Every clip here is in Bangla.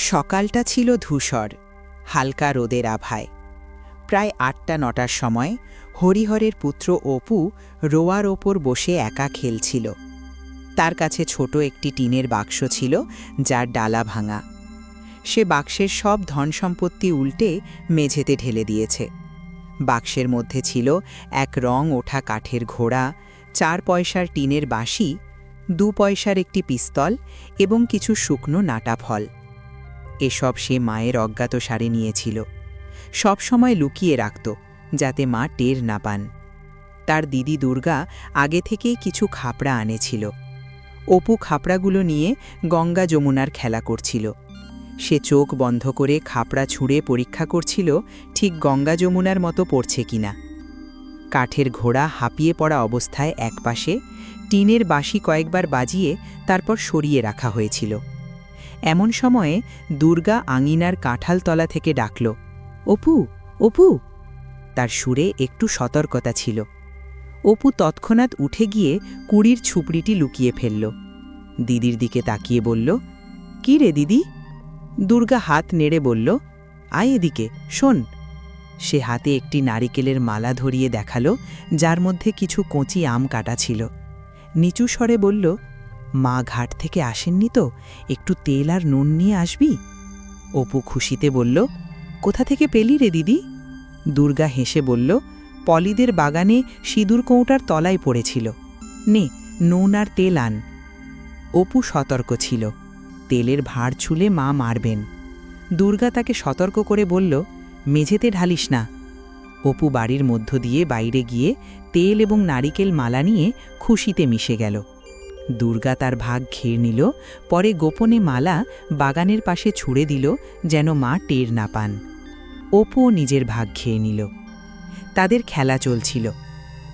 সকালটা ছিল ধূসর, হালকা রোদের আভায়। প্রায় আটটা নটার সময় হরিহরের পুত্র অপু রোয়ার ওপর বসে একা খেলছিল। তার কাছে ছোট একটি টিনের বাক্স ছিল যার ডালা ভাঙা। সে বাক্সের সব ধন সম্পত্তি উল্টে মেঝেতে ঢেলে দিয়েছে। বাক্সের মধ্যে ছিল এক রং ওঠা কাঠের ঘোড়া, চার পয়সার টিনের বাঁশি, দু পয়সার একটি পিস্তল এবং কিছু শুকনো নাটা ফল। এসব সে মায়ের অজ্ঞাত সারে নিয়েছিল। সব সময় লুকিয়ে রাখত, যাতে মা টের না পান। তার দিদি দুর্গা আগে থেকেই কিছু খাপড়া আনেছিল। অপু খাপড়াগুলো নিয়ে গঙ্গা যমুনার খেলা করছিল। সে চোখ বন্ধ করে খাপড়া ছুঁড়ে পরীক্ষা করছিল, ঠিক গঙ্গা যমুনার মতো পড়ছে কিনা কাঠের ঘোড়া হাঁপিয়ে পড়া অবস্থায় একপাশে টিনের বাঁশি কয়েকবার বাজিয়ে তারপর সরিয়ে রাখা হয়েছিল। এমন সময়ে দুর্গা আঙিনার কাঁঠালতলা থেকে ডাকল, অপু অপু। তার সুরে একটু সতর্কতা ছিল। অপু তৎক্ষণাৎ উঠে গিয়ে কুড়ির ছুপড়িটি লুকিয়ে ফেলল। দিদির দিকে তাকিয়ে বলল, কি রে দিদি? দুর্গা হাত নেড়ে বলল, আয় এদিকে, শোন। সে হাতে একটি নারিকেলের মালা ধরিয়ে দেখাল, যার মধ্যে কিছু কচি আম কাটা ছিল। নিচু স্বরে বলল মা ঘাট থেকে আসেননি তো, একটু তেল আর নুন নিয়ে আসবি? অপু খুশিতে বলল, কোথা থেকে পেলি রে দিদি? দুর্গা হেসে বলল, পলিদের বাগানে সিঁদুর কৌটার তলায় পড়েছিল। নে, নুন আর তেল আন। অপু সতর্ক ছিল। তেলের ভার ছুলে মা মারবেন। দুর্গা তাকে সতর্ক করে বলল, মেঝেতে ঢালিস না। অপু বাড়ির মধ্য দিয়ে বাইরে গিয়ে তেল এবং নারিকেল মালা নিয়ে খুশিতে মিশে গেল। দুর্গা তার ভাগ খেয়ে নিল, পরে গোপনে মালা বাগানের পাশে ছুঁড়ে দিল, যেন মা টের না পান। অপুও নিজের ভাগ খেয়ে নিল। তাদের খেলা চলছিল।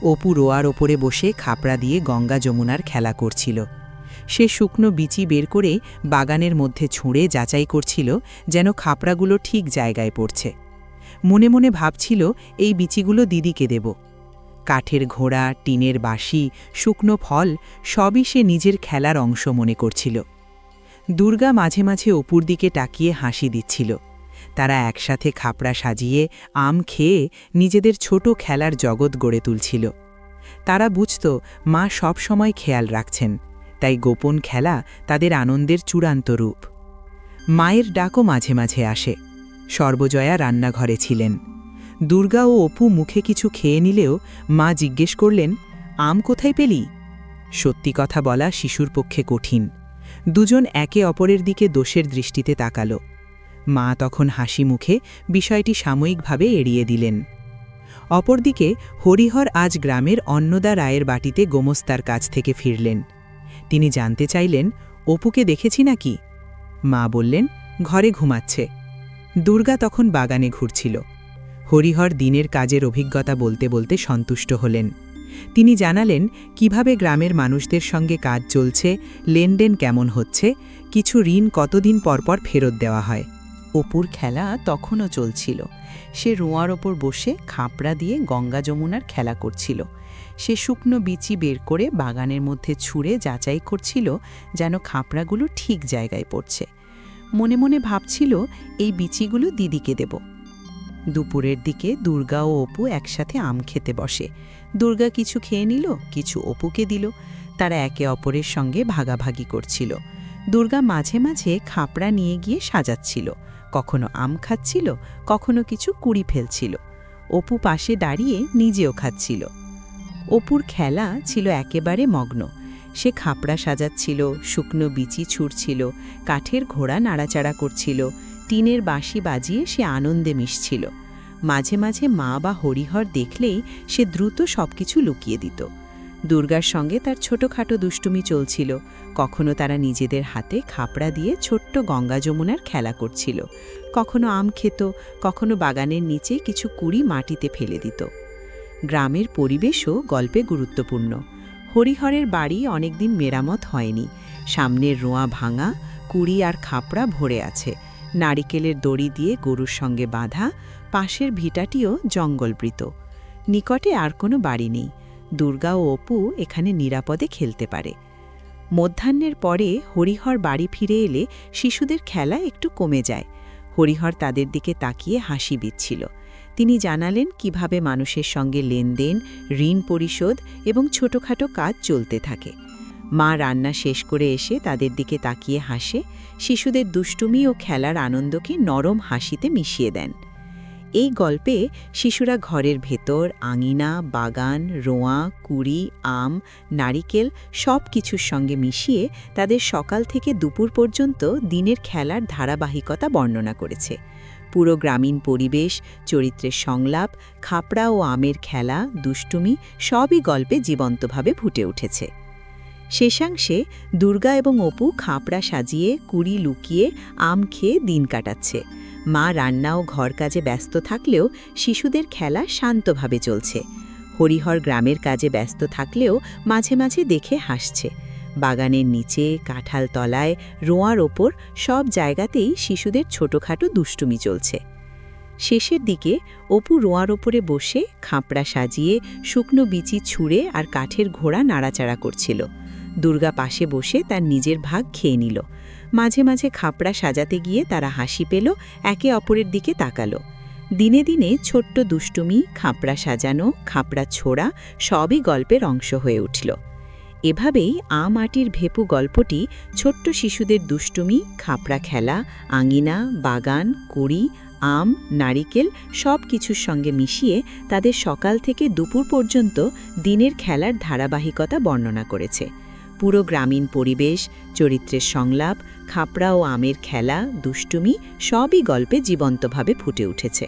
অপু রোয়ার ওপরে বসে খাপড়া দিয়ে গঙ্গা যমুনার খেলা করছিল। সে শুকনো বিচি বের করে বাগানের মধ্যে ছুঁড়ে যাচাই করছিল, যেন খাপড়াগুলো ঠিক জায়গায় পড়ছে। মনে মনে ভাবছিল, এই বিচিগুলো দিদিকে দেব। কাঠের ঘোড়া, টিনের বাঁশি, শুকনো ফল সবই সে নিজের খেলার অংশ মনে করছিল। দুর্গা মাঝে মাঝে অপুর দিকে তাকিয়ে হাসি দিচ্ছিল। তারা একসাথে খাপড়া সাজিয়ে, আম খেয়ে নিজেদের ছোট খেলার জগৎ গড়ে তুলছিল। তারা বুঝত, মা সব সময় খেয়াল রাখছেন, তাই গোপন খেলা তাদের আনন্দের চূড়ান্ত রূপ। মায়ের ডাকও মাঝে মাঝে আসে। সর্বজয়া রান্নাঘরে ছিলেন। দুর্গা ও অপু মুখে কিছু খেয়ে নিলেও মা জিজ্ঞেস করলেন, আম কোথায় পেলি? সত্যি কথা বলা শিশুর পক্ষে কঠিন। দুজন একে অপরের দিকে দোষের দৃষ্টিতে তাকাল। মা তখন হাসি মুখে বিষয়টি সাময়িকভাবে এড়িয়ে দিলেন। অপরদিকে হরিহর আজ গ্রামের অন্নদা রায়ের বাটিতে গোমস্তার কাছ থেকে ফিরলেন। তিনি জানতে চাইলেন, অপুকে দেখেছি নাকি? মা বললেন, ঘরে ঘুমাচ্ছে। দুর্গা তখন বাগানে ঘুরছিল। হরিহর দিনের কাজের অভিজ্ঞতা বলতে বলতে সন্তুষ্ট হলেন। তিনি জানালেন, কীভাবে গ্রামের মানুষদের সঙ্গে কাজ চলছে, লেনদেন কেমন হচ্ছে, কিছু ঋণ কতদিন পরপর ফেরত দেওয়া হয়। অপুর খেলা তখনও চলছিল। সে রোঁয়ার ওপর বসে খাপড়া দিয়ে গঙ্গা যমুনার খেলা করছিল। সে শুকনো বিচি বের করে বাগানের মধ্যে ছুঁড়ে যাচাই করছিল যেন খাপড়াগুলো ঠিক জায়গায় পড়ছে। মনে মনে ভাবছিল, এই বিচিগুলো দিদিকে দেব। দুপুরের দিকে দুর্গা ও অপু একসাথে আম খেতে বসে। দুর্গা কিছু খেয়ে নিল, কিছু অপুকে দিল। তারা একে অপরের সঙ্গে ভাগাভাগি করছিল। দুর্গা মাঝে মাঝে খাপড়া নিয়ে গিয়ে সাজাচ্ছিল। কখনো আম খাচ্ছিল, কখনো কিছু কুড়ি ফেলছিল। অপু পাশে দাঁড়িয়ে নিজেও খাচ্ছিল। অপুর খেলা ছিল একেবারে মগ্ন। সে খাপড়া সাজাচ্ছিল, শুকনো বিচি ছুঁড়ছিল, কাঠের ঘোড়া নাড়াচাড়া করছিল টিনের বাঁশি বাজিয়ে সে আনন্দে মিশছিল। মাঝে মাঝে মা বা হরিহর দেখলেই সে দ্রুত সবকিছু লুকিয়ে দিত। দুর্গার সঙ্গে তার ছোটখাটো দুষ্টুমি চলছিল। কখনো তারা নিজেদের হাতে খাপড়া দিয়ে ছোট্ট গঙ্গা যমুনার খেলা করছিল। কখনো আম খেত, কখনো বাগানের নিচে কিছু কুড়ি মাটিতে ফেলে দিত। গ্রামের পরিবেশও গল্পে গুরুত্বপূর্ণ। হরিহরের বাড়ি অনেকদিন মেরামত হয়নি। সামনের রোঁয়া ভাঙা, কুড়ি আর খাপড়া ভরে আছে। নারিকেলের দড়ি দিয়ে গরুর সঙ্গে বাঁধা, পাশের ভিটাটিও জঙ্গলবৃত। নিকটে আর কোনো বাড়ি নেই। দুর্গা ও অপু এখানে নিরাপদে খেলতে পারে। মধ্যাহ্নের পরে হরিহর বাড়ি ফিরে এলে শিশুদের খেলা একটু কমে যায়। হরিহর তাদের দিকে তাকিয়ে হাসি বিচ্ছিল। তিনি জানালেন কীভাবে মানুষের সঙ্গে লেনদেন, ঋণ পরিশোধ এবং ছোটখাটো কাজ চলতে থাকে। মা রান্না শেষ করে এসে তাদের দিকে তাকিয়ে হাসে, শিশুদের দুষ্টুমি ও খেলার আনন্দকে নরম হাসিতে মিশিয়ে দেন। এই গল্পে শিশুরা ঘরের ভেতর, আঙিনা, বাগান, রোঁয়া, কুড়ি, আম, নারিকেল সব কিছুর সঙ্গে মিশিয়ে তাদের সকাল থেকে দুপুর পর্যন্ত দিনের খেলার ধারাবাহিকতা বর্ণনা করেছে। পুরো গ্রামীণ পরিবেশ, চরিত্রের সংলাপ, খাপড়া ও আমের খেলা, দুষ্টুমি সবই গল্পে জীবন্তভাবে ফুটে উঠেছে। শেষাংশে দুর্গা এবং অপু খাপড়া সাজিয়ে, কুড়ি লুকিয়ে আম খেয়ে দিন কাটাচ্ছে। মা রান্না ও ঘর কাজে ব্যস্ত থাকলেও শিশুদের খেলা শান্তভাবে চলছে। হরিহর গ্রামের কাজে ব্যস্ত থাকলেও মাঝে মাঝে দেখে হাসছে। বাগানের নিচে, কাঁঠাল তলায়, রোঁয়ার ওপর সব জায়গাতেই শিশুদের ছোটোখাটো দুষ্টুমি চলছে। শেষের দিকে অপু রোঁয়ার ওপরে বসে খাঁপড়া সাজিয়ে, শুকনো বিচি ছুঁড়ে আর কাঠের ঘোড়া নাড়াচাড়া করছিল। দুর্গা পাশে বসে তার নিজের ভাগ খেয়ে নিল। মাঝে মাঝে খাপড়া সাজাতে গিয়ে তারা হাসি পেল, একে অপরের দিকে তাকালো। দিনে দিনে ছোট্ট দুষ্টুমি, খাপড়া সাজানো, খাপড়া ছোড়া সবই গল্পের অংশ হয়ে উঠল। এভাবেই আ মাটির ভেপু গল্পটি ছোট্ট শিশুদের দুষ্টুমি, খাপড়া খেলা, আঙিনা, বাগান, কুড়ি, আম, নারিকেল সব কিছুর সঙ্গে মিশিয়ে তাদের সকাল থেকে দুপুর পর্যন্ত দিনের খেলার ধারাবাহিকতা বর্ণনা করেছে। পুরো গ্রামীণ পরিবেশ, চরিত্রের সংলাপ, খাপড়া ও আমের খেলা, দুষ্টুমি সবই গল্পে জীবন্তভাবে ফুটে উঠেছে।